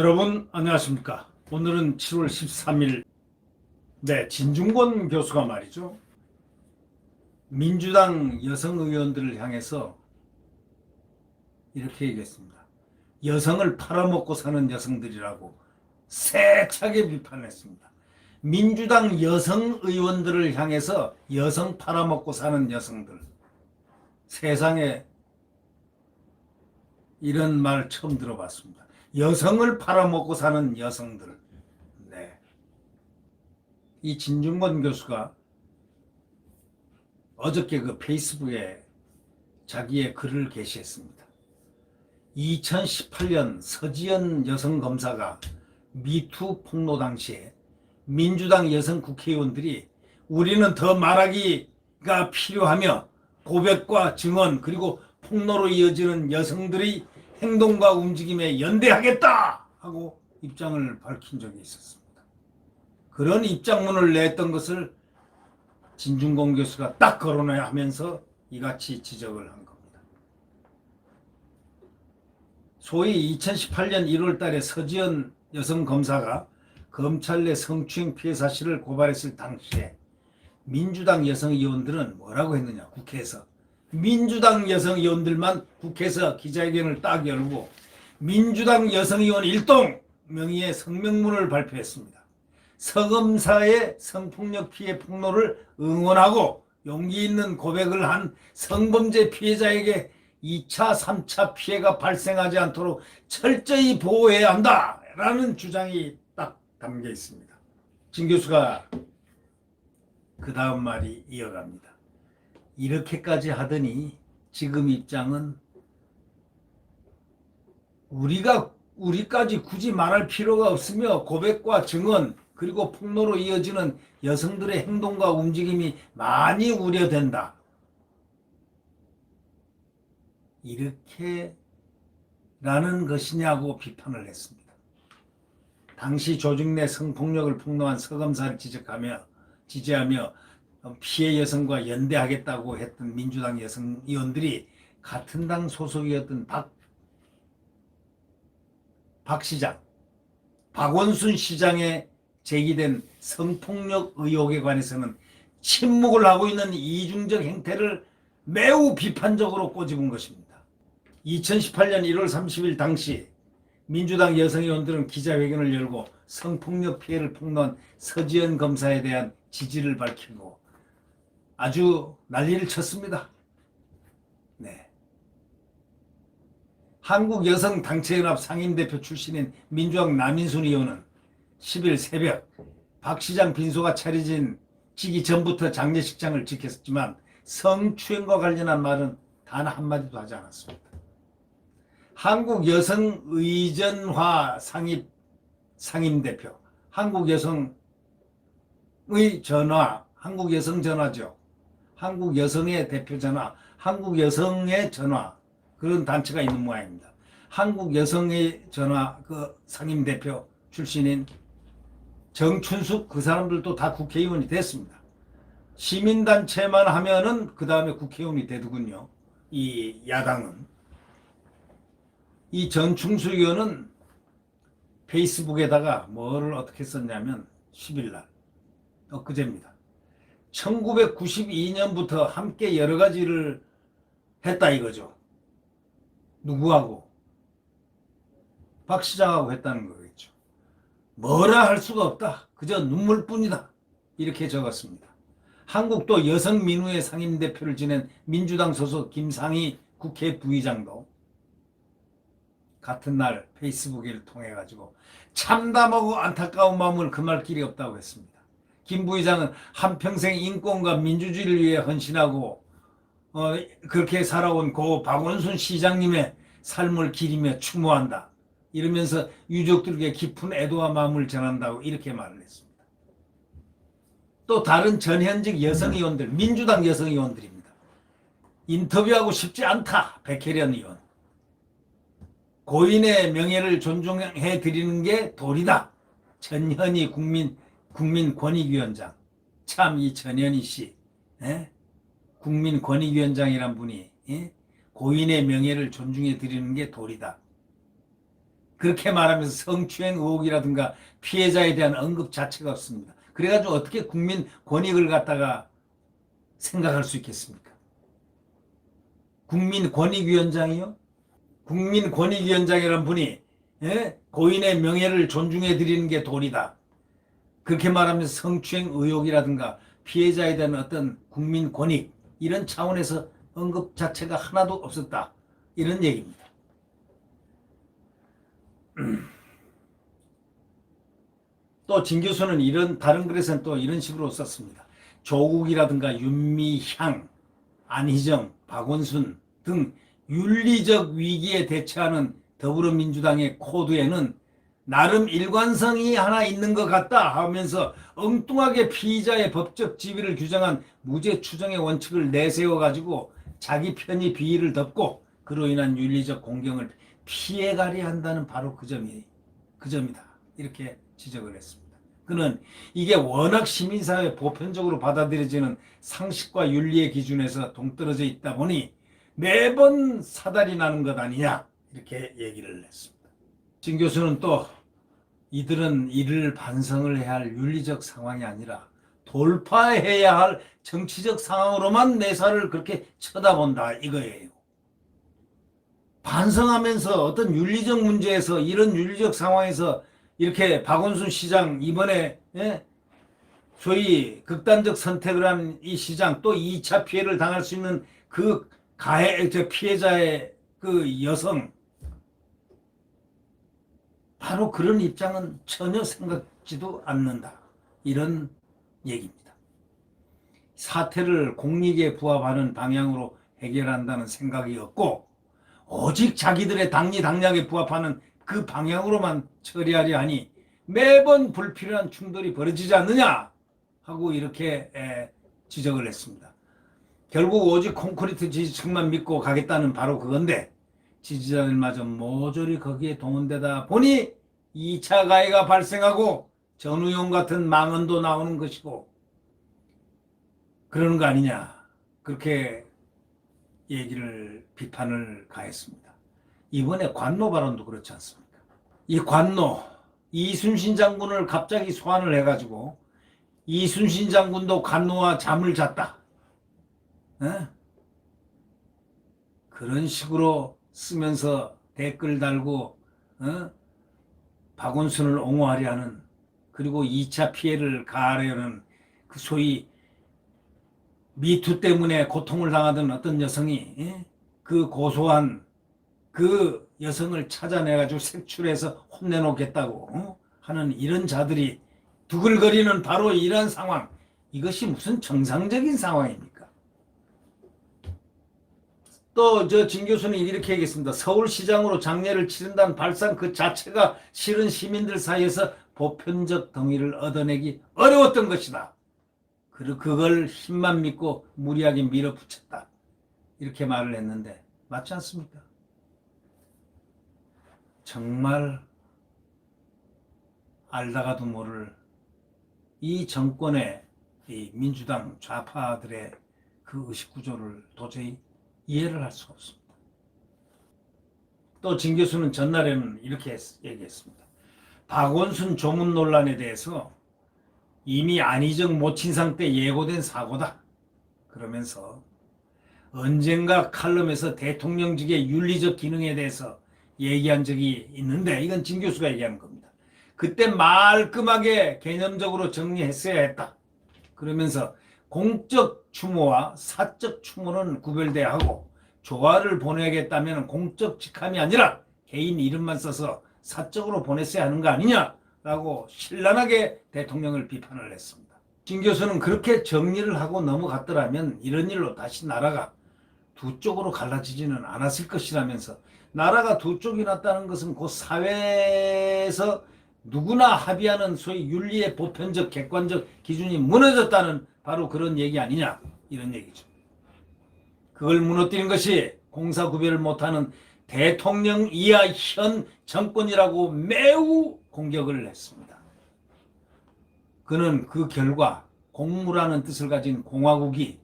여러분 안녕하십니까? 오늘은 7월 13일 네 진중권 교수가 말이죠. 민주당 여성 의원들을 향해서 이렇게 얘기했습니다. 여성을 팔아먹고 사는 여성들이라고 세차게 비판했습니다. 민주당 여성 의원들을 향해서 여성 팔아먹고 사는 여성들 세상에 이런 말 처음 들어봤습니다. 여성을 팔아먹고 사는 여성들. 네. 이 진중권 교수가 어저께 그 페이스북에 자기의 글을 게시했습니다. 2018년 서지연 여성 검사가 미투 폭로 당시에 민주당 여성 국회의원들이 우리는 더 말하기가 필요하며 고백과 증언 그리고 폭로로 이어지는 여성들의 행동과 움직임에 연대하겠다 하고 입장을 밝힌 적이 있었습니다. 그런 입장문을 냈던 것을 진중공 교수가 딱 거론해 하면서 이같이 지적을 한 겁니다. 소위 2018년 1월 달에 서지연 여성 검사가 검찰 내 성추행 피해 사실을 고발했을 당시에 민주당 여성 의원들은 뭐라고 했느냐 국회에서 민주당 여성 의원들만 국회에서 기자회견을 딱 열고 민주당 여성 의원 일동 명의의 성명문을 발표했습니다. 서검사의 성폭력 피해 폭로를 응원하고 용기 있는 고백을 한 성범죄 피해자에게 2차, 3차 피해가 발생하지 않도록 철저히 보호해야 한다 라는 주장이 딱 담겨 있습니다. 진 교수가 그 다음 말이 이어갑니다. 이렇게까지 하더니 지금 입장은 우리가 우리까지 굳이 말할 필요가 없으며 고백과 증언 그리고 폭로로 이어지는 여성들의 행동과 움직임이 많이 우려된다. 이렇게 라는 것이냐고 비판을 했습니다. 당시 조직 내 성폭력을 폭로한 서검사를 지적하며 지지하며 피해 여성과 연대하겠다고 했던 민주당 여성 의원들이 같은 당 소속이었던 박, 박 시장, 박원순 시장에 제기된 성폭력 의혹에 관해서는 침묵을 하고 있는 이중적 행태를 매우 비판적으로 꼬집은 것입니다. 2018년 1월 30일 당시 민주당 여성 의원들은 기자회견을 열고 성폭력 피해를 폭로한 서지연 검사에 대한 지지를 밝히고 아주 난리를 쳤습니다. 네. 한국 여성 단체연합 상임대표 출신인 민주당 남인순 의원은 10일 새벽 박 시장 빈소가 차려진 지기 전부터 장례식장을 지켰지만 성추행과 관련한 말은 단 한마디도 하지 않았습니다. 한국 여성 의전화 상임 상임대표, 한국 여성의 전화, 한국 여성 전화죠. 한국 여성의 대표 전화, 한국 여성의 전화 그런 단체가 있는 모양입니다. 한국 여성의 전화 그 상임 대표 출신인 정춘숙 그 사람들도 다 국회의원이 됐습니다. 시민단체만 하면은 그 다음에 국회의원이 되더군요. 이 야당은. 이 전충수 의원은 페이스북에다가 뭐를 어떻게 썼냐면 10일날 엊그제입니다. 1992년부터 함께 여러 가지를 했다 이거죠. 누구하고? 박 시장하고 했다는 거겠죠. 뭐라 할 수가 없다. 그저 눈물뿐이다. 이렇게 적었습니다. 한국도 여성민우회 상임대표를 지낸 민주당 소속 김상희 국회 부의장도 같은 날 페이스북을 통해 가지고 참담하고 안타까운 마음을 금할 길이 없다고 했습니다. 김 부의장은 한평생 인권과 민주주의를 위해 헌신하고 어, 그렇게 살아온 고 박원순 시장님의 삶을 기리며 추모한다. 이러면서 유족들에게 깊은 애도와 마음을 전한다고 이렇게 말을 했습니다. 또 다른 전현직 여성 의원들, 민주당 여성 의원들입니다. 인터뷰하고 싶지 않다. 백혜련 의원. 고인의 명예를 존중해 드리는 게 도리다. 전현희 국민 국민권익위원장. 참 이 전현희 씨, 에? 국민권익위원장이란 분이 에? 고인의 명예를 존중해 드리는 게 도리다. 그렇게 말하면서 성추행 의혹이라든가 피해자에 대한 언급 자체가 없습니다. 그래가지고 어떻게 국민 권익을 갖다가 생각할 수 있겠습니까? 국민 권익위원장이요? 국민 권익위원장이란 분이 예? 고인의 명예를 존중해 드리는 게 도리다. 그렇게 말하면서 성추행 의혹이라든가 피해자에 대한 어떤 국민 권익 이런 차원에서 언급 자체가 하나도 없었다. 이런 얘기입니다. 또 진 교수는 이런 다른 글에서는 또 이런 식으로 썼습니다. 조국이라든가 윤미향, 안희정, 박원순 등 윤리적 위기에 대처하는 더불어민주당의 코드에는 나름 일관성이 하나 있는 것 같다 하면서 엉뚱하게 피의자의 법적 지위를 규정한 무죄 추정의 원칙을 내세워 가지고 자기 편의 비위를 덮고 그로 인한 윤리적 공경을 피해가려 한다는 바로 그 점이 그 점이다 이렇게 지적을 했습니다. 그는 이게 워낙 시민사회 보편적으로 받아들여지는 상식과 윤리의 기준에서 동떨어져 있다 보니 매번 사달이 나는 것 아니냐 이렇게 얘기를 했습니다. 진 교수는 또 이들은 이를 반성을 해야 할 윤리적 상황이 아니라 돌파해야 할 정치적 상황으로만 내사를 그렇게 쳐다본다 이거예요. 반성하면서 어떤 윤리적 문제에서 이런 윤리적 상황에서 이렇게 박원순 시장 이번에 예? 소위 극단적 선택을 한 이 시장 또 2차 피해를 당할 수 있는 그 가해 저 피해자의 그 여성 바로 그런 입장은 전혀 생각지도 않는다. 이런 얘기입니다. 사태를 공익에 부합하는 방향으로 해결한다는 생각이 없고 오직 자기들의 당리 당략에 부합하는 그 방향으로만 처리하려 하니 매번 불필요한 충돌이 벌어지지 않느냐 하고 이렇게 지적을 했습니다. 결국 오직 콘크리트 지지층만 믿고 가겠다는 바로 그건데 지지자들마저 모조리 거기에 동원되다 보니 2차 가해가 발생하고 전우용 같은 망언도 나오는 것이고 그러는 거 아니냐 그렇게 얘기를 비판을 가했습니다. 이번에 관노 발언도 그렇지 않습니까? 이 관노 이순신 장군을 갑자기 소환을 해가지고 이순신 장군도 관노와 잠을 잤다. 에? 그런 식으로 쓰면서 댓글 달고 어? 박원순을 옹호하려 하는 그리고 2차 피해를 가하려는 그 소위 미투 때문에 고통을 당하던 어떤 여성이 예? 그 고소한 그 여성을 찾아내가지고 색출해서 혼내놓겠다고 어? 하는 이런 자들이 두글거리는 바로 이런 상황 이것이 무슨 정상적인 상황입니까? 또 저 진 교수는 이렇게 얘기했습니다. 서울시장으로 장례를 치른다는 발상 그 자체가 실은 시민들 사이에서 보편적 동의를 얻어내기 어려웠던 것이다. 그리고 그걸 힘만 믿고 무리하게 밀어붙였다. 이렇게 말을 했는데 맞지 않습니까? 정말 알다가도 모를 이 정권의 이 민주당 좌파들의 그 의식 구조를 도저히 이해를 할 수가 없습니다. 또 진 교수는 전날에는 이렇게 얘기했습니다. 박원순 조문 논란에 대해서 이미 안희정 모친상 때 예고된 사고다. 그러면서 언젠가 칼럼에서 대통령직의 윤리적 기능에 대해서 얘기한 적이 있는데 이건 진 교수가 얘기하는 겁니다. 그때 말끔하게 개념적으로 정리했어야 했다. 그러면서 공적 추모와 사적 추모는 구별돼야 하고 조화를 보내겠다면 공적 직함이 아니라 개인 이름만 써서 사적으로 보냈어야 하는 거 아니냐라고 신랄하게 대통령을 비판을 했습니다. 진 교수는 그렇게 정리를 하고 넘어갔더라면 이런 일로 다시 나라가 두 쪽으로 갈라지지는 않았을 것이라면서 나라가 두 쪽이 났다는 것은 그 사회에서 누구나 합의하는 소위 윤리의 보편적 객관적 기준이 무너졌다는 바로 그런 얘기 아니냐 이런 얘기죠. 그걸 무너뜨린 것이 공사 구별을 못하는 대통령 이하 현 정권이라고 매우 공격을 했습니다. 그는 그 결과 공무라는 뜻을 가진 공화국이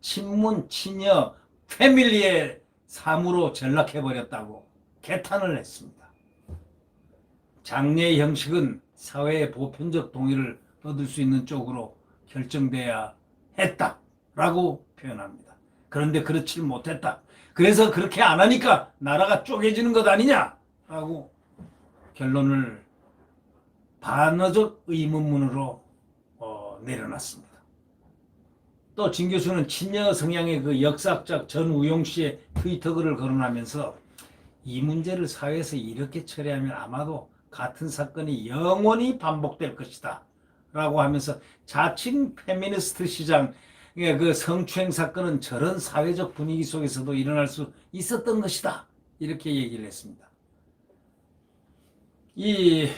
친문 친여 패밀리의 삶으로 전락해버렸다고 개탄을 했습니다. 장례 형식은 사회의 보편적 동의를 얻을 수 있는 쪽으로 결정돼야 했다라고 표현합니다. 그런데 그렇지 못했다. 그래서 그렇게 안 하니까 나라가 쪼개지는 것 아니냐라고 결론을 반어적 의문문으로 어, 내려놨습니다. 또 진 교수는 친여 성향의 그 역사학자 전우용 씨의 트위터 글을 거론하면서 이 문제를 사회에서 이렇게 처리하면 아마도 같은 사건이 영원히 반복될 것이다. 라고 하면서 자칭 페미니스트 시장 그 성추행 사건은 저런 사회적 분위기 속에서도 일어날 수 있었던 것이다. 이렇게 얘기를 했습니다. 이,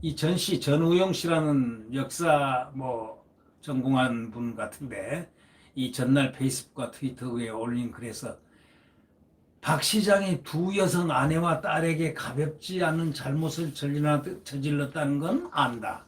이 전씨, 전우영 씨라는 역사 뭐 전공한 분 같은데 이 전날 페이스북과 트위터에 올린 글에서 박 시장이 두 여성 아내와 딸에게 가볍지 않은 잘못을 저질렀- 저질렀다는 건 안다.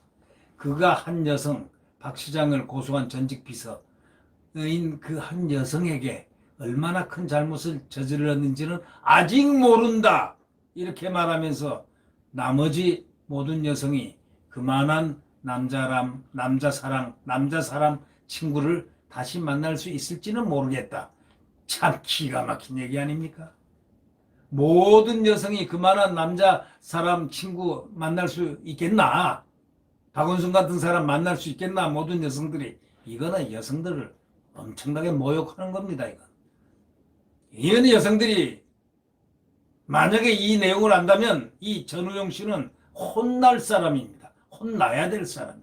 그가 한 여성 박 시장을 고소한 전직 비서인 그 한 여성에게 얼마나 큰 잘못을 저질렀는지는 아직 모른다. 이렇게 말하면서 나머지 모든 여성이 그만한 남자람, 남자 사랑, 남자 사람 친구를 다시 만날 수 있을지는 모르겠다. 참 기가 막힌 얘기 아닙니까? 모든 여성이 그만한 남자 사람 친구 만날 수 있겠나? 박원순 같은 사람 만날 수 있겠나? 모든 여성들이 이거는 여성들을 엄청나게 모욕하는 겁니다. 이건 이런 여성들이 만약에 이 내용을 안다면 이 전우용 씨는 혼날 사람입니다. 혼나야 될 사람입니다.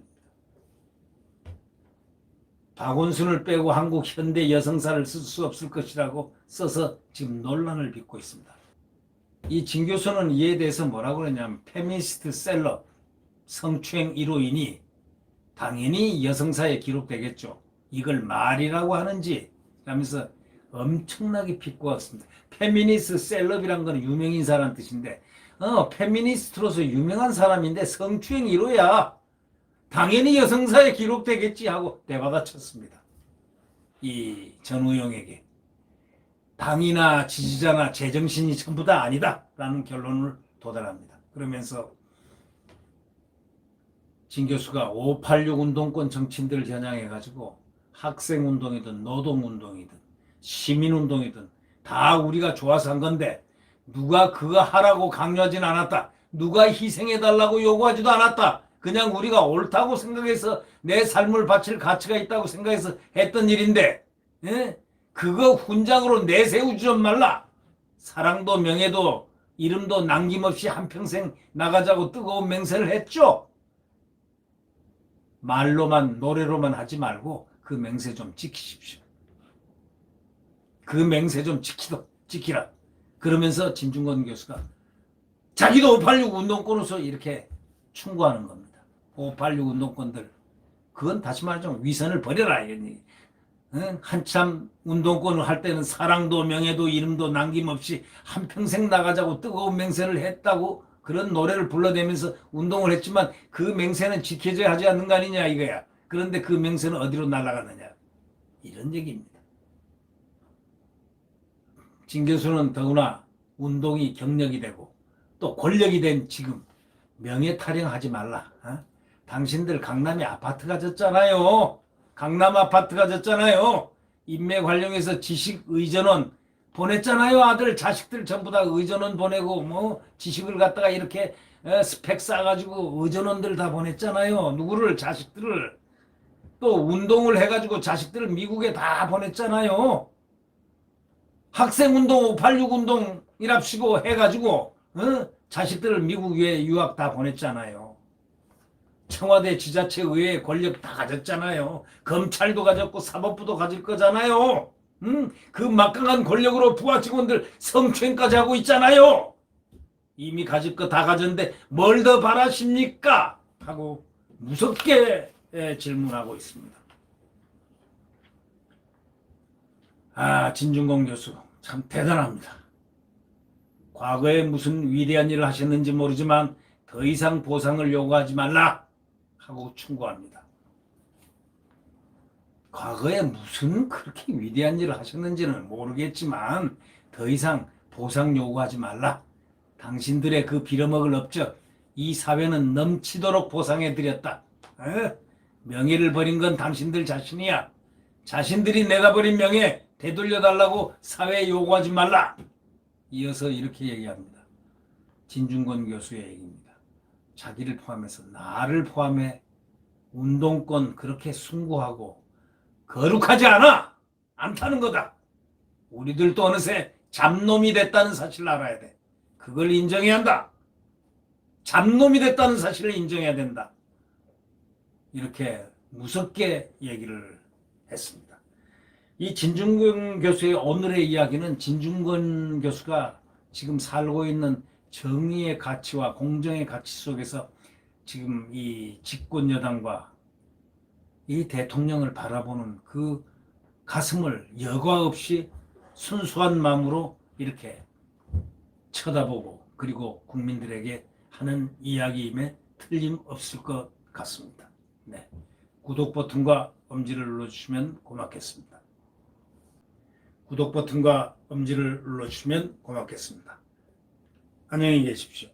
박원순을 빼고 한국 현대 여성사를 쓸 수 없을 것이라고 써서 지금 논란을 빚고 있습니다. 이 진 교수는 이에 대해서 뭐라고 그러냐면 페미니스트 셀럽 성추행 1호인이 당연히 여성사에 기록되겠죠. 이걸 말이라고 하는지 하면서 엄청나게 비꼬았습니다. 페미니스트 셀럽이란 건 유명인사라는 뜻인데 어, 페미니스트로서 유명한 사람인데 성추행 1호야. 당연히 여성사에 기록되겠지 하고 대받아쳤습니다. 이 전우용에게 당이나 지지자나 제정신이 전부 다 아니다라는 결론을 도달합니다. 그러면서 진 교수가 586 운동권 정치인들을 겨냥해 가지고 학생 운동이든 노동 운동이든 시민 운동이든 다 우리가 좋아서 한 건데 누가 그거 하라고 강요하진 않았다. 누가 희생해 달라고 요구하지도 않았다. 그냥 우리가 옳다고 생각해서 내 삶을 바칠 가치가 있다고 생각해서 했던 일인데 예? 그거 훈장으로 내세우지 좀 말라. 사랑도 명예도 이름도 남김없이 한평생 나가자고 뜨거운 맹세를 했죠. 말로만 노래로만 하지 말고 그 맹세 좀 지키십시오. 그 맹세 좀 지키도 지키라. 그러면서 진중권 교수가 자기도 586 운동권으로서 이렇게 충고하는 겁니다. 586 운동권들 그건 다시 말하자면 위선을 버려라. 응? 한참 운동권을 할 때는 사랑도 명예도 이름도 남김없이 한평생 나가자고 뜨거운 맹세를 했다고 그런 노래를 불러대면서 운동을 했지만 그 맹세는 지켜져야 하지 않는 거 아니냐 이거야. 그런데 그 맹세는 어디로 날아가느냐. 이런 얘기입니다. 진 교수는 더구나 운동이 경력이 되고 또 권력이 된 지금 명예 타령하지 말라. 어? 당신들 강남에 아파트가 졌잖아요. 강남 아파트가 졌잖아요. 인맥 활용해서 지식 의전원 보냈잖아요. 아들 자식들 전부 다 의전원 보내고 뭐 지식을 갖다가 이렇게 에, 스펙 쌓아가지고 의전원들 다 보냈잖아요. 누구를 자식들을 또 운동을 해가지고 자식들을 미국에 다 보냈잖아요. 학생 운동 586 운동이랍시고 해가지고 어? 자식들을 미국에 유학 다 보냈잖아요. 청와대 지자체 의회 권력 다 가졌잖아요. 검찰도 가졌고 사법부도 가질 거잖아요. 음? 그 막강한 권력으로 부하 직원들 성추행까지 하고 있잖아요. 이미 가질 거 다 가졌는데 뭘 더 바라십니까? 하고 무섭게 예, 질문하고 있습니다. 아, 진중공 교수 참 대단합니다. 과거에 무슨 위대한 일을 하셨는지 모르지만 더 이상 보상을 요구하지 말라 하고 충고합니다. 과거에 무슨 그렇게 위대한 일을 하셨는지는 모르겠지만 더 이상 보상 요구하지 말라. 당신들의 그 빌어먹을 업적 이 사회는 넘치도록 보상해 드렸다. 어? 명예를 버린 건 당신들 자신이야. 자신들이 내다 버린 명예 되돌려 달라고 사회에 요구하지 말라. 이어서 이렇게 얘기합니다. 진중권 교수의 얘기입니다. 자기를 포함해서 나를 포함해 운동권 그렇게 숭고하고 거룩하지 않아 않다는 거다. 우리들도 어느새 잡놈이 됐다는 사실을 알아야 돼. 그걸 인정해야 한다. 잡놈이 됐다는 사실을 인정해야 된다. 이렇게 무섭게 얘기를 했습니다. 이 진중권 교수의 오늘의 이야기는 진중권 교수가 지금 살고 있는 정의의 가치와 공정의 가치 속에서 지금 이 집권 여당과 이 대통령을 바라보는 그 가슴을 여과 없이 순수한 마음으로 이렇게 쳐다보고 그리고 국민들에게 하는 이야기임에 틀림없을 것 같습니다. 네. 구독 버튼과 엄지를 눌러주시면 고맙겠습니다. 구독 버튼과 엄지를 눌러주시면 고맙겠습니다. 안녕히 계십시오.